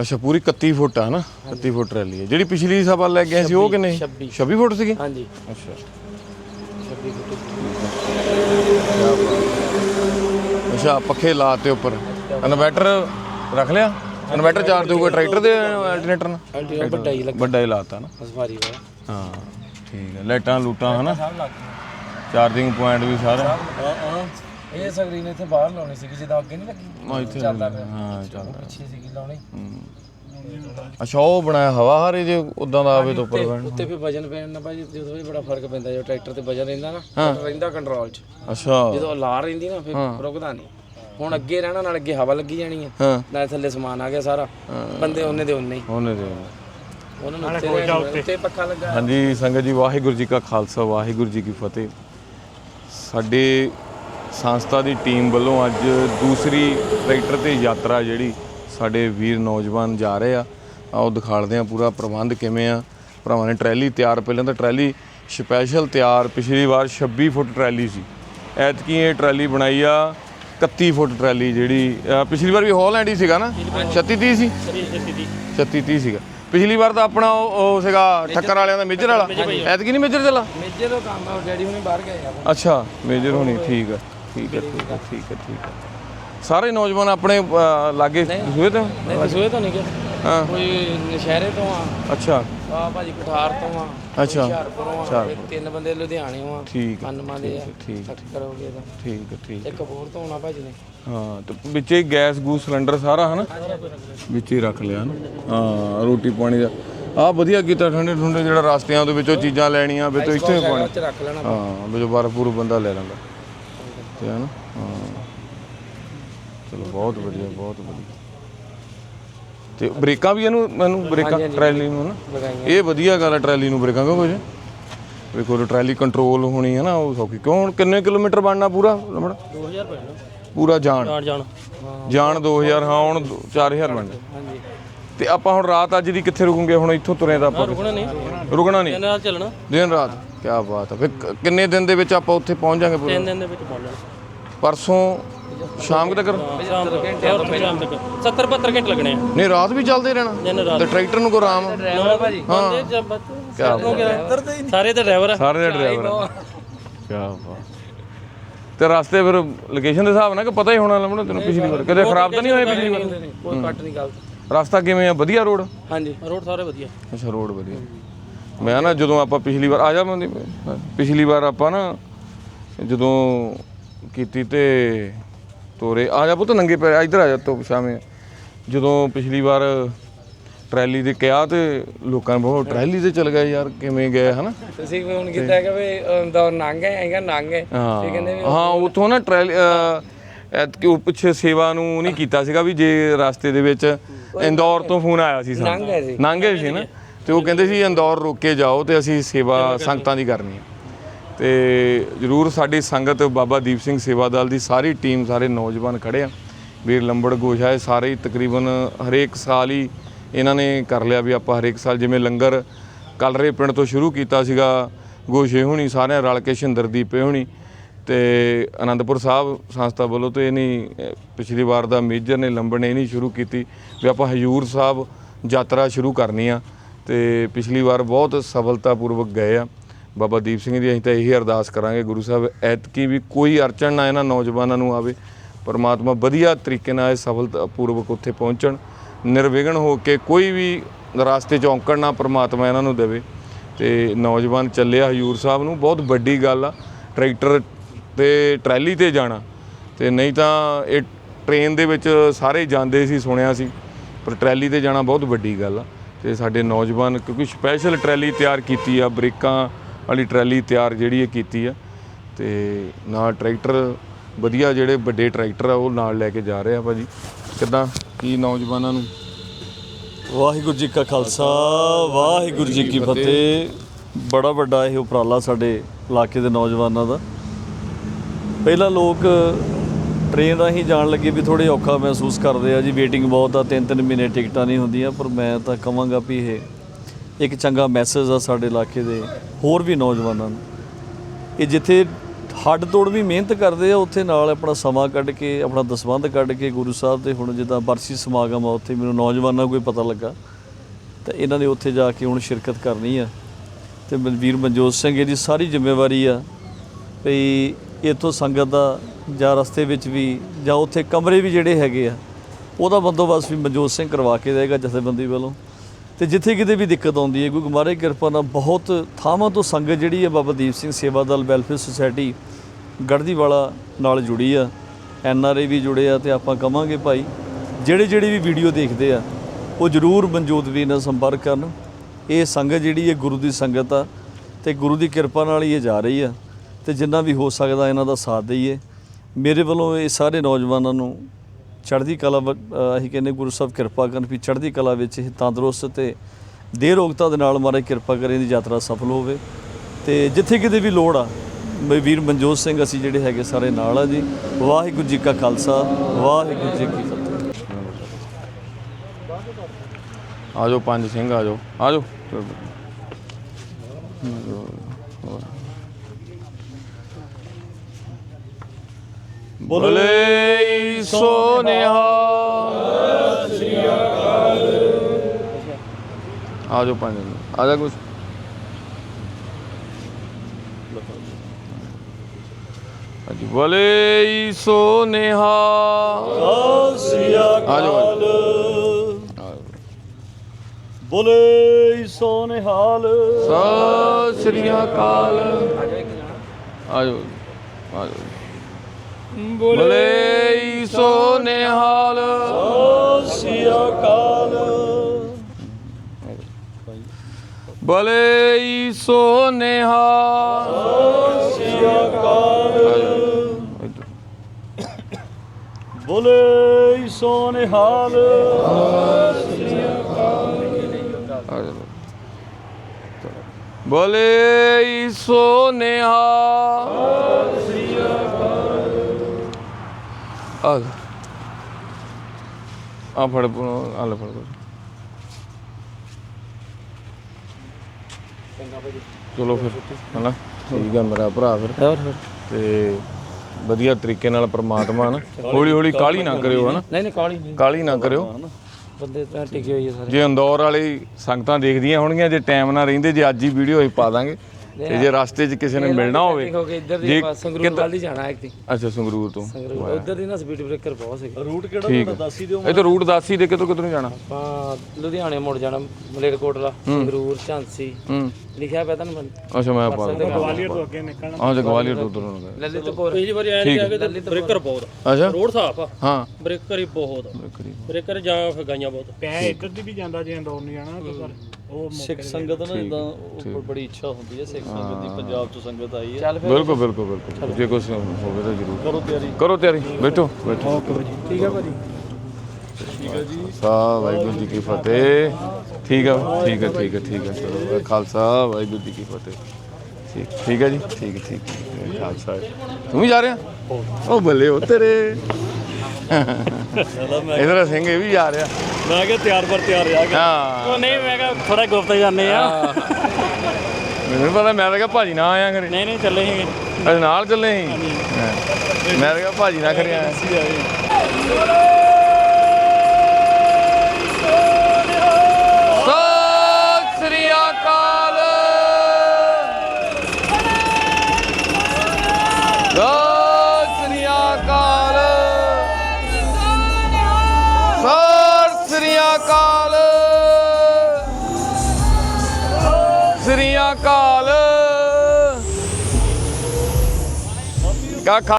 ਅੱਛਾ ਪੂਰੀ 31 ਫੁੱਟ ਆ ਨਾ? 31 ਫੁੱਟ ਰੈਲੀ ਹੈ। ਜਿਹੜੀ ਪਿਛਲੀ ਸਭਾ ਲੈ ਗਏ ਸੀ ਉਹ ਕਿੰਨੇ? 26 26 ਫੁੱਟ ਸੀਗੀ? ਹਾਂਜੀ। ਅੱਛਾ। 26 ਫੁੱਟ। ਅੱਛਾ ਪੱਖੇ ਲਾਤੇ ਉੱਪਰ। ਇਨਵਰਟਰ ਰੱਖ ਲਿਆ? ਇਨਵਰਟਰ ਚਾਰਜ ਹੋਊਗਾ ਟਰੈਕਟਰ ਦੇ ਅਲਟਰਨੇਟਰ ਨਾਲ? ਵੱਡਾ ਹੀ ਲੱਗ। ਵੱਡਾ ਹੀ ਲਾਤਾ ਨਾ। ਸਵਾਰੀ ਵਾ ਹਾਂ ਠੀਕ ਹੈ। ਲਾਈਟਾਂ ਲੂਟਾਂ ਹਨਾ? ਚਾਰਜਿੰਗ ਪੁਆਇੰਟ ਵੀ ਸਾਰਾ। ਇਹ ਸਕਰੀਨ ਇੱਥੇ ਬਾਹਰ ਲਾਉਣੀ ਸੀਗੀ ਜਿੱਦਾਂ ਅੱਗੇ ਨਹੀਂ ਲੱਗੀ? ਇੱਥੇ ਚੱਲਦਾ ਪਿਆ। ਹਾਂ ਚੱਲਦਾ ਪਿੱਛੇ ਸੀਗੀ ਲਾਉਣੀ। ਅੱਛਾ ਉਹ ਬਣਾਇਆ ਹਵਾ ਹਾਰੇ ਜੇ ਉਦਾਂ ਦਾ ਆਵੇ ਤੋਂ ਉੱਪਰ ਬੈਠਣਾ। ਉੱਤੇ ਫਿਰ ਵਜਨ ਪੈਣ ਨਾਲ ਭਾਜੀ ਜਦੋਂ ਵੀ ਬੜਾ ਫ਼ਰਕ ਪੈਂਦਾ ਜਦੋਂ ਟਰੈਕਟਰ ਤੇ ਵਜਨ ਰਹਿੰਦਾ ਨਾ ਰਹਿੰਦਾ ਕੰਟਰੋਲ 'ਚ। ਅੱਛਾ। ਜਦੋਂ ਲਾ ਰਹਿੰਦੀ ਨਾ ਫਿਰ ਰੁਕਦਾ ਨਹੀਂ ਹੁਣ ਅੱਗੇ ਰਹਿਣਾ ਨਾਲ ਅੱਗੇ ਹਵਾ ਲੱਗੀ ਜਾਣੀ ਹੈ। ਨਾਲ ਥੱਲੇ ਸਮਾਨ ਆ ਗਿਆ ਸਾਰਾ। ਬੰਦੇ ਉਹਨੇ ਦੇ ਉਹਨੇ ਹੀ। ਉਹਨੇ ਦੇ ਉਹਨਾਂ। ਨੂੰ ਉੱਤੇ ਰਹਿਣਾ, ਉੱਤੇ ਪੱਖਾ ਲੱਗਾ। ਹਾਂਜੀ ਸੰਗਤ ਜੀ ਵਾਹਿਗੁਰੂ ਜੀ ਕਾ ਖਾਲਸਾ ਵਾਹਿਗੁਰੂ ਜੀ ਕੀ ਫਤਿਹ। ਸਾਡੇ ਸੰਸਥਾ ਦੀ ਟੀਮ ਵੱਲੋਂ ਅੱਜ ਦੂਸਰੀ ਟਰੈਕਟਰ ਤੇ ਯਾਤਰਾ ਜਿਹੜੀ ਸਾਡੇ ਵੀਰ ਨੌਜਵਾਨ ਜਾ ਰਹੇ ਆ। ਆਓ ਦਿਖਾਲਦੇ ਆ ਪੂਰਾ ਪ੍ਰਬੰਧ ਕਿਵੇਂ ਆ। ਭਰਾਵਾਂ ਨੇ ਟਰੈਲੀ ਤਿਆਰ ਪਹਿਲਾਂ ਤਾਂ ਟਰੈਲੀ ਸਪੈਸ਼ਲ ਤਿਆਰ ਪਿਛਲੀ ਵਾਰ 26 ਫੁੱਟ ਟਰੈਲੀ ਸੀ। ਐਤਕੀ ਇਹ ਟਰੈਲੀ ਬਣਾਈ ਆ 31 ਫੁੱਟ ਟਰੈਲੀ ਜਿਹੜੀ ਪਿਛਲੀ ਵਾਰ ਵੀ ਹੌਲੈਂਡ ਹੀ ਸੀਗਾ ਨਾ? 36 30 ਸੀ? 36 30 ਸੀਗਾ। ਪਿਛਲੀ ਵਾਰ ਤਾਂ ਆਪਣਾ ਉਹ ਉਹ ਸੀਗਾ ਠੱਕਰ ਵਾਲਿਆਂ ਦਾ ਮੇਜਰ ਵਾਲਾ। ਐਤਕੀ ਨਹੀਂ ਮੇਜਰ ਚੱਲਾ? ਮੇਜਰ ਦਾ ਕੰਮ ਆ ਡੈਡੀ ਹੁਣੇ ਬਾਹਰ ਗਏ ਆ। ਅੱਛਾ ਮੇਜਰ ਹੋਣੀ ਠੀਕ ਹੈ ਠੀਕ ਹੈ ਠੀਕ ਹੈ ਠੀਕ ਹੈ ਠੀਕ ਹੈ। ਸਾਰੇ ਨੌਜਵਾਨ ਆਪਣੇ ਅ, ਲਾਗੇ ਹੋਏ ਤੇ? ਨਹੀਂ ਦਸੂਏ ਤੋਂ ਨਹੀਂ ਗਏ। ਹਾਂ। ਕੋਈ ਨਸ਼ਹਿਰੇ ਤੋਂ ਆ। ਅੱਛਾ। ਆ ਭਾਜੀ ਕਠਾਰ ਤੋਂ ਆ ਅੱਛਾ। ਹੁਸ਼ਿਆਰਪੁਰੋਂ ਆ ਤਿੰਨ ਬੰਦੇ ਲੁਧਿਆਣੇੋਂ ਆ ਠੀਕ ਹੈ ਦੇ ਆ ਠੀਕ ਕਰੋਗੇ ਤਾਂ। ਠੀਕ ਹੈ ਠੀਕ ਇੱਕ ਹੋਰ ਤੋਂ ਆਉਣਾ ਭਾਜੀ ਨੇ। ਹਾਂ ਤੇ ਵਿੱਚੇ ਹੀ ਗੈਸ ਗੂਸ ਸਿਲੰਡਰ ਸਾਰਾ ਹਨਾ? ਵਿੱਚ ਹੀ ਰੱਖ ਲਿਆ ਨਾ ਹਾਂ ਰੋਟੀ ਪਾਣੀ ਦਾ। ਆ ਵਧੀਆ ਕੀਤਾ ਠੰਡੇ ਠੰਡੇ ਜਿਹੜਾ ਰਸਤਿਆਂ ਦੇ ਵਿੱਚੋਂ ਚੀਜ਼ਾਂ ਲੈਣੀਆਂ ਵਿੱਚੋਂ ਇੱਥੇ ਪਾਣੀ। ਚ ਰੱਖ ਲੈਣਾ। ਹਾਂ ਵਿੱਚੋਂ ਭਰਪੂਰ ਬੰਦਾ ਲੈ ਲੈਂਦਾ। ਤੇ ਹਨਾ ਹਾਂ। ਚਲੋ ਬਹੁਤ ਵਧੀਆ ਬਹੁਤ ਵਧੀਆ। ਤੇ ਬ੍ਰੇਕਾਂ ਵੀ ਇਹਨੂੰ ਮੈਨੂੰ ਬ੍ਰੇਕਾਂ ਟਰੈਲੀ ਨੂੰ ਨਾ? ਲਗਾਈਆਂ। ਇਹ ਵਧੀਆ ਗੱਲ ਹੈ ਟਰੈਲੀ ਨੂੰ ਬ੍ਰੇਕਾਂ ਕਿਉਂ ਕੁਝ? ਵੇਖੋ ਟਰੈਲੀ ਕੰਟਰੋਲ ਹੋਣੀ ਹੈ ਨਾ ਉਹ ਸੌਖੀ। ਕਿਉਂ ਹੁਣ ਕਿੰਨੇ ਕਿਲੋਮੀਟਰ ਬਣਨਾ ਪੂਰਾ ਲੰਬੜਾ 2000 ਪੈਣਾ। ਪੂਰਾ ਜਾਣ। ਜਾਣ ਜਾਣ। ਜਾਣ 2000 ਹਾਂ ਹੁਣ 4000 ਬਣਨਾ ਹਾਂਜੀ। ਤੇ ਆਪਾਂ ਹੁਣ ਰਾਤ ਅੱਜ ਦੀ ਕਿੱਥੇ ਰੁਕੂਗੇ? ਹੁਣ ਇੱਥੋਂ ਤੁਰੇ ਤਾਂ ਆਪਾਂ ਰੁਕਣਾ ਨਹੀਂ। ਰੁਕਣਾ ਨਹੀਂ? ਨਾਲ ਚੱਲਣਾ। ਦਿਨ ਰਾਤ? ਕੀ ਬਾਤ ਹੈ ਫਿਰ ਕਿੰਨੇ ਦਿਨ ਦੇ ਵਿੱਚ ਆਪਾਂ ਉੱਥੇ ਪਹੁੰਚ ਜਾਾਂਗੇ ਪੂਰੇ? ਦਿਨ ਦੇ ਵਿੱਚ ਪਹੁੰਚ ਜਾਣਾ। ਪਰਸੋਂ ਸ਼ਾਮ ਤੱਕ? ਸ਼ਾਮ ਤੱਕ। ਘੰਟੇ ਸ਼ਾਮ ਤੱਕ। 70 72 ਘੰਟੇ ਲੱਗਣੇ ਆ। ਨਹੀਂ ਰਾਤ ਵੀ ਚੱਲਦੇ ਰਹਿਣਾ। ਤੇ ਟਰੈਕਟਰ ਨੂੰ ਕੋ ਆਰਾਮ। ਡਰਾਈਵਰ ਭਾਜੀ। ਬੰਦੇ ਜਬ ਸਾਰੇ ਤੇ ਡਰਾਈਵਰ ਆ। ਸਾਰੇ ਦੇ ਡਰਾਈਵਰ ਕੀ ਬਾਤ। ਤੇ ਰਸਤੇ ਫਿਰ ਲੋਕੇਸ਼ਨ ਦੇ ਹਿਸਾਬ ਨਾਲ ਕਿ ਪਤਾ ਹੀ ਹੋਣਾ ਲੰਮਣਾ ਤੈਨੂੰ ਪਿਛਲੀ ਵਾਰ। ਕਦੇ ਖਰਾਬ ਤਾਂ ਨਹੀਂ ਹੋਇਆ ਪਿਛਲੀ ਵਾਰ? ਕੋਈ ਕੱਟ ਨਹੀਂ ਗੱਲ। ਰਸਤਾ ਕਿਵੇਂ ਆ? ਵਧੀਆ ਰੋਡ ਹਾਂਜੀ ਰੋਡ ਸਾਰੇ ਵਧੀਆ। ਅੱਛਾ ਰੋਡ ਵਧੀਆ। ਮੈਂ ਨਾ ਜਦੋਂ ਆਪਾਂ ਪਿਛਲੀ ਵਾਰ ਆ ਜਾ ਮੈਂ ਪਿਛਲੀ ਵਾਰ ਆਪਾਂ ਨਾ ਜਦੋਂ ਕੀਤੀ ਤੇ ਤੋਰੇ। ਆ ਜਾ ਪੁੱਤ ਨੰਗੇ ਪੈਰ ਇੱਧਰ ਆ ਜਾ ਤੋ ਸ਼ਾਮੇ। ਜਦੋਂ ਪਿਛਲੀ ਵਾਰ ਟਰੈਲੀ ਦੇ ਕਿਹਾ ਤੇ ਲੋਕਾਂ ਨੇ ਬਹੁਤ ਟਰੈਲੀ ਤੇ ਚਲ ਗਏ ਯਾਰ ਕਿਵੇਂ ਗਏ ਹਨਾ? ਤੁਸੀਂ ਹੁਣ ਕੀਤਾ ਹੈਗਾ ਵੀ ਦੌਰ ਨੰਗ ਹੈ ਹੈਗਾ ਨੰਗ ਹੈ। ਹਾਂ। ਕਹਿੰਦੇ ਹਾਂ ਉਥੋਂ ਨਾ ਟਰੈਲੀ ਐਤਕੀ ਉਹ ਪਿੱਛੇ ਸੇਵਾ ਨੂੰ ਨਹੀਂ ਕੀਤਾ ਸੀਗਾ ਵੀ ਜੇ ਰਸਤੇ ਦੇ ਵਿੱਚ ਇੰਦੌਰ ਤੋਂ ਫੋਨ ਆਇਆ ਸੀ ਸਾਨੂੰ। ਨੰਗ ਹੈ ਜੀ। ਨਾਂਗੇ ਸੀ ਨਾ। ਤੇ ਉਹ ਕਹਿੰਦੇ ਸੀ ਇੰਦੌਰ ਰੋਕ ਕੇ ਜਾਓ ਤੇ ਅਸੀਂ ਸੇਵਾ ਸੰਗਤਾਂ ਦੀ ਕਰਨੀ ਹੈ। ਤੇ ਜਰੂਰ ਸਾਡੀ ਸੰਗਤ ਬਾਬਾ ਦੀਪ ਸਿੰਘ ਸੇਵਾ ਦਲ ਦੀ ਸਾਰੀ ਟੀਮ ਸਾਰੇ ਨੌਜਵਾਨ ਖੜੇ ਆ। ਵੀਰ ਲੰਬੜ ਗੋਸ਼ਾ ਇਹ ਸਾਰੇ ਹੀ ਤਕਰੀਬਨ ਹਰੇਕ ਸਾਲ ਹੀ ਇਹਨਾਂ ਨੇ ਕਰ ਲਿਆ ਵੀ ਆਪਾਂ ਹਰੇਕ ਸਾਲ ਜਿਵੇਂ ਲੰਗਰ ਕਲਰੇ ਪਿੰਡ ਤੋਂ ਸ਼ੁਰੂ ਕੀਤਾ ਸੀਗਾ ਗੋਸ਼ੇ ਹੁਣੀ ਸਾਰਿਆਂ ਰਲ ਕੇ ਸ਼ਿੰਦਰ ਦੀਪੇ ਹੁਣੀ ਤੇ ਆਨੰਦਪੁਰ ਸਾਹਿਬ ਸੰਸਥਾ ਵੱਲੋਂ ਤੇ ਇਹਨੀ ਅਹ, ਪਿਛਲੀ ਵਾਰ ਦਾ ਮੇਜਰ ਨੇ ਲੰਬੜ ਨੇ ਇਹਨੀ ਸ਼ੁਰੂ ਕੀਤੀ ਵੀ ਆਪਾਂ ਹਜੂਰ ਸਾਹਿਬ ਯਾਤਰਾ ਸ਼ੁਰੂ ਕਰਨੀ ਆ ਤੇ ਪਿਛਲੀ ਵਾਰ ਬਹੁਤ ਸਫਲਤਾਪੂਰਵਕ ਗਏ ਆ। ਬਾਬਾ ਦੀਪ ਸਿੰਘ ਦੀ ਅਸੀਂ ਤਾਂ ਇਹੀ ਅਰਦਾਸ ਕਰਾਂਗੇ ਗੁਰੂ ਸਾਹਿਬ, ਐਤਕੀ ਵੀ ਕੋਈ ਅੜਚਣ ਨਾ ਇਹਨਾਂ ਨੌਜਵਾਨਾਂ ਨੂੰ ਆਵੇ, ਪਰਮਾਤਮਾ ਵਧੀਆ ਤਰੀਕੇ ਨਾਲ ਇਹ ਸਫਲਤਾ ਪੂਰਵਕ ਉੱਥੇ ਪਹੁੰਚਣ, ਨਿਰਵਿਘਨ ਹੋ ਕੇ ਕੋਈ ਵੀ ਰਾਸਤੇ 'ਚ ਔਂਕੜ ਨਾ ਪਰਮਾਤਮਾ ਇਹਨਾਂ ਨੂੰ ਦੇਵੇ। ਤੇ ਨੌਜਵਾਨ ਚੱਲਿਆ ਹਜੂਰ ਸਾਹਿਬ ਨੂੰ, ਬਹੁਤ ਵੱਡੀ ਗੱਲ ਆ, ਟਰੈਕਟਰ ਤੇ ਟਰੈਲੀ ਤੇ ਜਾਣਾ, ਤੇ ਨਹੀਂ ਤਾਂ ਇਹ ਟ੍ਰੇਨ ਦੇ ਵਿੱਚ ਸਾਰੇ ਜਾਂਦੇ ਸੀ, ਸੁਣਿਆ ਸੀ, ਪਰ ਟਰੈਲੀ ਤੇ ਜਾਣਾ ਬਹੁਤ ਵੱਡੀ ਗੱਲ ਆ। ਤੇ ਸਾਡੇ ਨੌਜਵਾਨ ਕਿਉਂਕਿ ਸਪੈਸ਼ਲ ਟਰੈਲੀ ਤਿਆਰ ਕੀਤੀ ਆ, ਬ੍ਰੇਕਾਂ ਵਾਲੀ ਟਰੈਲੀ ਤਿਆਰ ਜਿਹੜੀ ਇਹ ਕੀਤੀ ਆ ਤੇ ਨਾਲ ਟਰੈਕਟਰ ਵਧੀਆ ਜਿਹੜੇ ਵੱਡੇ ਟਰੈਕਟਰ ਆ ਉਹ ਨਾਲ ਲੈ ਕੇ ਜਾ ਰਹੇ ਆ ਭਾਜੀ। ਕਿਦਾਂ? ਕੀ ਨੌਜਵਾਨਾਂ ਨੂੰ? ਵਾਹਿਗੁਰੂ ਜੀ ਕਾ ਖਾਲਸਾ ਵਾਹਿਗੁਰੂ ਜੀ ਕੀ ਫਤਿਹ। ਬੜਾ ਵੱਡਾ ਇਹ ਉਪਰਾਲਾ ਸਾਡੇ ਇਲਾਕੇ ਦੇ ਨੌਜਵਾਨਾਂ ਦਾ। ਪਹਿਲਾਂ ਲੋਕ ਟ੍ਰੇਨ ਰਾਹੀਂ ਜਾਣ ਲੱਗੇ ਵੀ ਥੋੜੇ ਔਖਾ ਮਹਿਸੂਸ ਕਰਦੇ ਆ ਜੀ ਵੇਟਿੰਗ ਬਹੁਤ ਆ ਤਿੰਨ ਤਿੰਨ ਮਹੀਨੇ ਟਿਕਟਾਂ ਨਹੀਂ ਹੁੰਦੀਆਂ ਪਰ ਮੈਂ ਤਾਂ ਕਹਾਂਗਾ ਵੀ ਇਹ ਇੱਕ ਚੰਗਾ ਮੈਸੇਜ ਆ ਸਾਡੇ ਇਲਾਕੇ ਦੇ, ਹੋਰ ਵੀ ਨੌਜਵਾਨਾਂ ਨੂੰ। ਇਹ ਜਿੱਥੇ ਹੱਡ ਤੋੜ ਵੀ ਮਿਹਨਤ ਕਰਦੇ ਆ, ਉੱਥੇ ਨਾਲ ਆਪਣਾ ਸਮਾਂ ਕੱਢ ਕੇ, ਆਪਣਾ ਦਸਵੰਧ ਕੱਢ ਕੇ ਗੁਰੂ ਸਾਹਿਬ ਦੇ ਹੁਣ ਜਿੱਦਾਂ ਬਰਸੀ ਸਮਾਗਮ ਆ, ਉੱਥੇ ਮੈਨੂੰ ਨੌਜਵਾਨਾਂ ਕੋਈ ਪਤਾ ਲੱਗਾ। ਤਾਂ ਇਹਨਾਂ ਨੇ ਉੱਥੇ ਜਾ ਕੇ ਹੁਣ ਸ਼ਿਰਕਤ ਕਰਨੀ ਆ। ਤੇ ਮਨਵੀਰ ਮਨਜੋਤ ਸਿੰਘ, ਇਹਦੀ ਸਾਰੀ ਜ਼ਿੰਮੇਵਾਰੀ ਆ ਵੀ ਇੱਥੋਂ ਸੰਗਤ ਦਾ ਜਾਂ ਰਸਤੇ ਵਿੱਚ ਵੀ ਜਾਂ ਉੱਥੇ ਕਮਰੇ ਵੀ ਜਿਹੜੇ ਹੈਗੇ ਆ, ਉਹਦਾ ਬੰਦੋਬਸਤ ਵੀ ਮਨਜੋਤ ਸਿੰਘ ਕਰਵਾ ਕੇ ਦੇਗਾ ਜਥੇਬੰਦੀ ਵੱਲੋਂ। ਤੇ ਜਿੱਥੇ ਕਿਤੇ ਵੀ ਦਿੱਕਤ ਆਉਂਦੀ ਹੈ ਕੋਈ ਮਹਾਰਾਜ ਕਿਰਪਾ ਨਾਲ ਬਹੁਤ ਥਾਵਾਂ ਤੋਂ ਸੰਗਤ ਜਿਹੜੀ ਹੈ ਬਾਬਾ ਦੀਪ ਸਿੰਘ ਸੇਵਾ ਦਲ, ਵੈਲਫੇਅਰ ਸੁਸਾਇਟੀ ਗੜਦੀਵਾਲਾ ਨਾਲ ਜੁੜੀ ਆ। ਐਨ ਆਰ ਆਈ ਵੀ ਜੁੜੇ ਆ ਤੇ ਆਪਾਂ ਕਵਾਂਗੇ ਭਾਈ, ਜਿਹੜੇ ਜਿਹੜੇ ਵੀ ਵੀਡੀਓ ਦੇਖਦੇ ਆ, ਉਹ ਜਰੂਰ ਮਨਜੋਤ ਵੀਰ ਨਾਲ ਸੰਪਰਕ ਕਰਨ। ਇਹ ਸੰਗਤ ਜਿਹੜੀ ਹੈ ਗੁਰੂ ਦੀ ਸੰਗਤ ਆ ਤੇ ਗੁਰੂ ਦੀ ਕਿਰਪਾ ਨਾਲ ਹੀ ਇਹ ਜਾ ਰਹੀ ਆ ਤੇ ਜਿੰਨਾ ਵੀ ਹੋ ਸਕਦਾ ਇਹਨਾਂ ਦਾ ਸਾਥ ਦਈਏ। ਮੇਰੇ ਵੱਲੋਂ ਇਹ ਸਾਰੇ ਨੌਜਵਾਨਾਂ ਨੂੰ ਚੜ੍ਹਦੀ ਕਲਾ ਅਸੀਂ ਕਹਿੰਦੇ ਗੁਰੂ ਸਾਹਿਬ ਕਿਰਪਾ ਕਰਨ ਵੀ ਚੜ੍ਹਦੀ ਕਲਾ ਵਿੱਚ ਇਹ ਤੰਦਰੁਸਤ ਤੇ ਦੇਹ ਰੋਗਤਾ ਦੇ ਨਾਲ ਮਾਰੇ ਕਿਰਪਾ ਕਰੇ ਦੀ ਯਾਤਰਾ ਸਫਲ ਹੋਵੇ। ਤੇ ਜਿੱਥੇ ਕਿਤੇ ਵੀ ਲੋੜ ਆ ਬਈ ਵੀਰ ਮਨਜੋਤ ਸਿੰਘ ਅਸੀਂ ਜਿਹੜੇ ਹੈਗੇ ਸਾਰੇ ਨਾਲ ਆ ਜੀ। ਵਾਹਿਗੁਰੂ ਜੀ ਕਾ ਖਾਲਸਾ ਵਾਹਿਗੁਰੂ ਜੀ ਕੀ ਫਤਿਹ। ਆ ਜਾਓ ਪੰਜ ਸਿੰਘ ਆ ਜਾਓ ਆ ਜਾਓ ਬੋਲੇ ਸੋ ਨਿਹਾਲ ਆ ਜਾਓ ਪੰਜ ਆ ਜਾ ਕੁਛ। ਹਾਂਜੀ ਬੋਲੇ ਸੋ ਨਿਹਾਲ ਸ੍ਰੀ ਬੋਲੇ ਸੋਨਿਹਾਲ। ਸਤਿ ਸ੍ਰੀ ਅਕਾਲ। ਆ ਜਾਓ ਆ ਜਾਓ। ਬੋਲੇ ਸੋ ਨਿਹਾਲ। ਸ੍ਰੀ ਅਕਾਲ ਬੋਲੇ ਸੋ ਨਿਹਾਲ। ਸ੍ਰੀ ਅਕਾਲ ਆ ਜਾਓ ਇੱਧਰ। ਬੋਲੇ ਸੋਨਿਹਾਲ ਆ ਜਾਓ ਬੋਲੇ ਸੋ ਨਿਹਾਲ। ਆ ਜਾ। ਆ ਫੜ ਆ ਲੈ ਫੜ ਫੜ। ਚਲੋ ਫਿਰ ਹਨਾ? ਠੀਕ ਆ ਮੇਰਾ ਭਰਾ ਫਿਰ। ਹੋਰ ਹੋਰ। ਤੇ ਵਧੀਆ ਤਰੀਕੇ ਨਾਲ ਪ੍ਰਮਾਤਮਾ ਨਾ ਹੌਲੀ ਹੌਲੀ ਕਾਲੀ ਨਾ ਕਰਿਓ ਹਨਾ? ਨਹੀਂ ਨਹੀਂ ਕਾਲੀ ਨਹੀਂ। ਕਾਲੀ ਨਾ ਕਰਿਓ। ਬੰਦੇ ਤਾਂ ਟਿਕੇ ਹੋਈ ਸਾਰੇ। ਜੇ ਇੰਦੌਰ ਵਾਲੀ ਸੰਗਤਾਂ ਦੇਖਦੀਆਂ ਹੋਣਗੀਆਂ ਜੇ ਟਾਈਮ ਨਾਲ ਰਹਿੰਦੇ ਜੇ ਅੱਜ ਹੀ ਵੀਡੀਓ ਹੀ ਪਾ ਦਾਂਗੇ। ਤੇ ਜੇ ਰਸਤੇ 'ਚ ਕਿਸੇ ਨੇ ਮਿਲਣਾ ਹੋਵੇ ਹੋ ਕੇ ਇੱਧਰ ਦੀ ਜੇ ਆਪਾਂ ਸੰਗਰੂਰ ਵੱਲ ਦੀ ਜਾਣਾ ਇੱਕ ਦੀ ਅੱਛਾ ਸੰਗਰੂਰ ਤੋਂ। ਸੰਗਰੂਰ ਉੱਧਰ ਦੀ ਨਾ ਸਪੀਡ ਬ੍ਰੇਕਰ ਬਹੁਤ ਸੀ ਰੂਟ ਕਿਹੜਾ ਤੁਹਾਡਾ? ਦੱਸ ਹੀ ਦਿਓ ਇਹ ਤਾਂ ਰੂਟ ਦੱਸ ਹੀ ਦੇ ਕਿਤੋਂ ਕਿਤੋਂ ਜਾਣਾ? ਆਪਾਂ ਲੁਧਿਆਣੇ ਮੁੜ ਜਾਣਾ ਮਲੇਰਕੋਟਲਾ ਸੰਗਰੂਰ ਝਾਂਸੀ। ਲਿਖਿਆ ਪਿਆ ਤੁਹਾਨੂੰ ਮੈਂ ਅੱਛਾ ਮੈਂ ਪਾ ਗਵਾਲੀਅਰ ਤੋਂ ਅੱਗੇ ਨਿਕਲਣਾ। ਹਾਂ ਜੇ ਗਵਾਲੀਅਰ ਤੋਂ ਉਧਰੋਂ ਲਲਿਤਪੁਰ। ਪਿਛਲੀ ਵਾਰੀ ਆਏ ਠੀਕ ਆ। ਕੇ ਬ੍ਰੇਕਰ ਬਹੁਤ ਅੱਛਾ। ਰੋਡ ਸਾਫ਼ ਆ। ਹਾਂ। ਬ੍ਰੇਕਰ ਹੀ ਬਹੁਤ। ਬ੍ਰੇਕਰ ਜਾਂ ਫਿਰ ਗਾਈਆਂ ਬਹੁਤ ਪੈ ਇੱਧਰ ਦੀ ਵੀ ਜਾਂਦਾ ਜੇ ਅੰਦੌਰ ਨਹੀਂ ਜਾਣਾ ਤੇ ਪਰ ਉਹ ਸਿੱਖ ਸੰਗਤ ਨਾ ਇਦਾਂ ਉਹ ਬੜੀ ਇੱਛਾ ਹੁੰਦੀ ਹੈ ਸਿੱਖ ਸੰਗਤ ਦੀ ਪੰਜਾਬ ਤੋਂ ਸੰਗਤ ਆਈ ਹੈ। ਚੱਲ ਫਿਰ। ਬਿਲਕੁਲ ਬਿਲਕੁਲ ਬਿਲਕੁਲ। ਜੇ ਕੁਝ ਹੋਵੇ ਤਾਂ ਜ਼ਰੂਰ। ਕਰੋ ਤਿਆਰੀ। ਕਰੋ ਤਿਆਰੀ। ਬੈਠੋ ਬੈਠੋ। ਠੀਕ ਹੈ ਭਾਜੀ। ਖਾਲਸਾ ਵਾਹਿਗੁਰੂ ਜੀ ਕੀ ਫਤਿਹ। ਠੀਕ ਹੈ ਠੀਕ ਹੈ ਠੀਕ ਹੈ ਠੀਕ ਹੈ ਚਲੋ ਖਾਲਸਾ ਵਾਹਿਗੁਰੂ ਜੀ ਕੀ ਫਤਿਹ। ਠੀਕ ਠੀਕ ਹੈ ਜੀ? ਠੀਕ ਹੈ, ਠੀਕ। ਹੈ। ਖਾਲਸਾ। ਤੂੰ ਵੀ ਜਾ ਰਿਹਾ? ਉਹ ਬੱਲੇ ਉਹ ਤੇਰੇ। ਇਧਰ ਸਿੰਘ ਇਹ ਵੀ ਜਾ ਰਿਹਾ। ਮੈਂ ਕਿਹਾ ਤਿਆਰ ਪਰ ਤਿਆਰ ਰਿਹਾ ਹਾਂ। ਨਹੀਂ ਮੈਂ ਕਿਹਾ ਥੋੜਾ ਗੁਫਤ ਜਾਂਦੇ ਆ। ਮੈਨੂੰ ਪਤਾ ਮੈਂ ਤਾਂ ਕਿਹਾ ਭਾਜੀ ਨਾ ਆਇਆ ਕਰੇ। ਨਹੀਂ ਨਹੀਂ ਚੱਲੇ ਸੀ ਅਸੀਂ ਨਾਲ ਚੱਲੇ ਸੀ। ਮੈਂ ਤਾਂ ਕਿਹਾ ਭਾਜੀ ਨਾ ਕਰੇ ਆਇਆ। got caught.